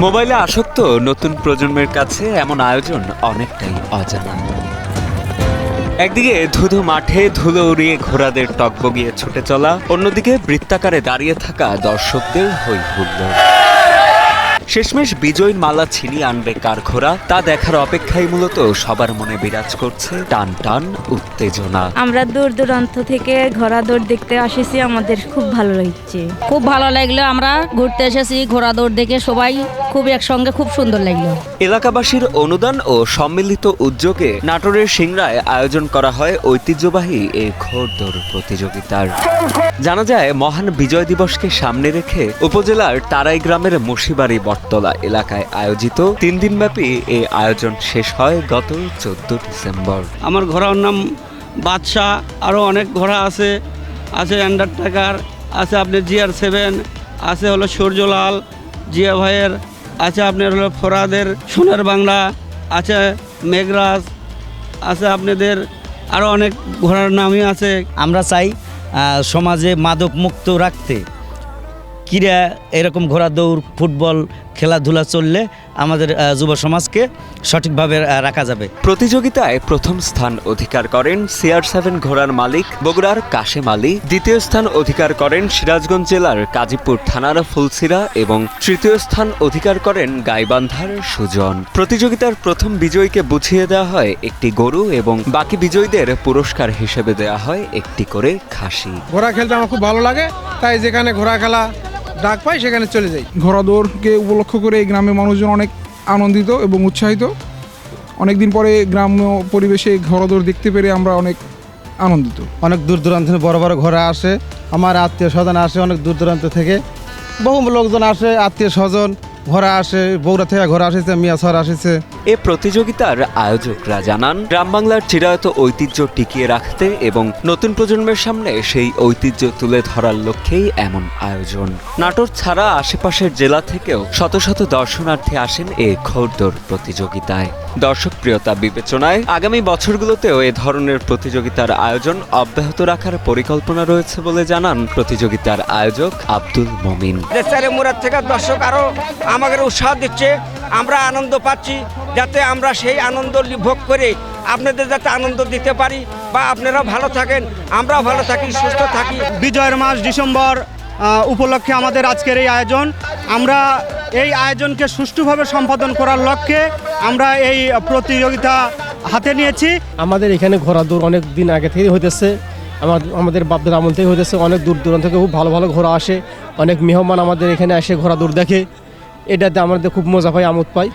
মোবাইলে আসক্ত নতুন প্রজন্মের কাছে এমন আয়োজন অনেকটাই অজানা। একদিকে ধুধু মাঠে ধুলো উড়িয়ে ঘোড়াদের টকবগিয়ে ছুটে চলা, অন্যদিকে বৃত্তাকারে দাঁড়িয়ে থাকা দর্শকদের হৈ হুল্লোড় শেষমেশ বিজয়ীর মালা ছিনিয়ে আনবে কার ঘোড়া? তা দেখার অপেক্ষায় মূলত সবার মনে বিরাজ করছে টান টান উত্তেজনা। আমরা দূর দূরান্ত থেকে ঘোড়া দৌড় দেখতে আসেছি আমাদের খুব ভালো লাগছে। খুব ভালো লাগল আমরা ঘুরতে এসেছি ঘোড়া দৌড় দেখে সবাই। খুব একসঙ্গে খুব সুন্দর লাগল। এলাকাবাসীর অনুদান ও সম্মিলিত উদ্যোগে নাটোরের সিংড়ায় আয়োজন করা হয় ঐতিহ্যবাহী এই ঘোড়দৌড় প্রতিযোগিতার। জানা যায় মহান বিজয় দিবসকে সামনে রেখে উপজেলার তারাই গ্রামের মুশিবাড়ি বটতলা এলাকায় আয়োজিত তিন দিনব্যাপী এই আয়োজন শেষ হয় গত চোদ্দ ডিসেম্বর। আমার ঘোড়ার নাম বাদশাহ আরও অনেক ঘোড়া আছে আছে আন্ডারটেকার আছে আপনার জিআর সেভেন আছে হলো সূর্যলাল জিয়া ভাইয়ের আছে আপনার হলো ফোরাদের সোনার বাংলা, আছে মেঘরাজ, আছে আপনাদের আরও অনেক ঘোড়ার নামই আছে। আমরা চাই সমাজে মাদক মুক্ত রাখতে। ক্রীড়া এরকম ঘোড়া, দৌড়, ফুটবল খেলাধুলা চললে আমাদের যুব সমাজকে সঠিকভাবে রাখা যাবে। প্রতিযোগিতায় প্রথম স্থান অধিকার করেন সিআর সেভেন ঘোড়ার মালিক বগুড়ার কাশেম আলী দ্বিতীয় স্থান অধিকার করেন সিরাজগঞ্জ জেলার কাজীপুর থানার ফুলসিরা এবং তৃতীয় স্থান অধিকার করেন গাইবান্ধার সুজন। প্রতিযোগিতার প্রথম বিজয়ীকে বুঝিয়ে দেওয়া হয় একটি গরু এবং বাকি বিজয়ীদের পুরস্কার হিসেবে দেওয়া হয় একটি করে খাসি। ঘোড়া খেলতে আমার খুব ভালো লাগে তাই যেখানে ঘোড়া খেলা ডাক পাই সেখানে চলে যাই। ঘোড়া দৌড়কে উপলক্ষ করে এই গ্রামের মানুষজন অনেক আনন্দিত এবং উৎসাহিত। অনেকদিন পরে গ্রাম্য পরিবেশে ঘোড়া দৌড় দেখতে পেরে আমরা অনেক আনন্দিত। অনেক দূর দূরান্ত থেকে বড় বড় ঘোড়া আসে, আমার আত্মীয় স্বজন আসে অনেক দূর দূরান্ত থেকে। বহু লোকজন আসে, আত্মীয় স্বজন ঘোরা আসে বৌরা থেকে ঘোরা আসেছে মিয়াছর আসেছে। এ প্রতিযোগিতার আয়োজকরা জানান, গ্রাম বাংলার চিরায়ত ঐতিহ্য টিকিয়ে রাখতে এবং নতুন প্রজন্মের সামনে সেই ঐতিহ্য তুলে ধরার লক্ষ্যেই এমন আয়োজন। নাটোর ছাড়া আশেপাশের জেলা থেকেও শত শত দর্শনার্থী আসেন এ ঘোড়দৌড় প্রতিযোগিতায়। দর্শক প্রিয়তা বিবেচনায় আগামী বছরগুলোতেও এ ধরনের প্রতিযোগিতার আয়োজন অব্যাহত রাখার পরিকল্পনা রয়েছে বলে জানান প্রতিযোগিতার আয়োজক আব্দুল মমিন। দেশের মুরাদ থেকে দর্শক আরও আমাদের উৎসাহ দিচ্ছে আমরা আনন্দ পাচ্ছি যাতে আমরা সেই আনন্দ ভোগ করে আপনাদের যাতে আনন্দ দিতে পারি বা আপনারা ভালো থাকেন আমরাও ভালো থাকি সুস্থ থাকি। বিজয়ের মাস ডিসেম্বর উপলক্ষে আমাদের আজকের এই আয়োজন। আমরা এই আয়োজনকে সুষ্ঠুভাবে সম্পাদন করার লক্ষ্যে আমরা এই প্রতিযোগিতা হাতে নিয়েছি। আমাদের এখানে ঘোরা দৌড় অনেক দিন আগে থেকেই হইতেছে। আমার, আমাদের বাপদের আমল থেকে হইতেছে। অনেক দূর দূরান্ত থেকে খুব ভালো ভালো ঘোরা আসে। অনেক মেহমান আমাদের এখানে আসে ঘোরা দূর দেখে। এটাতে আমাদের খুব মজা পাই আমোদ পাই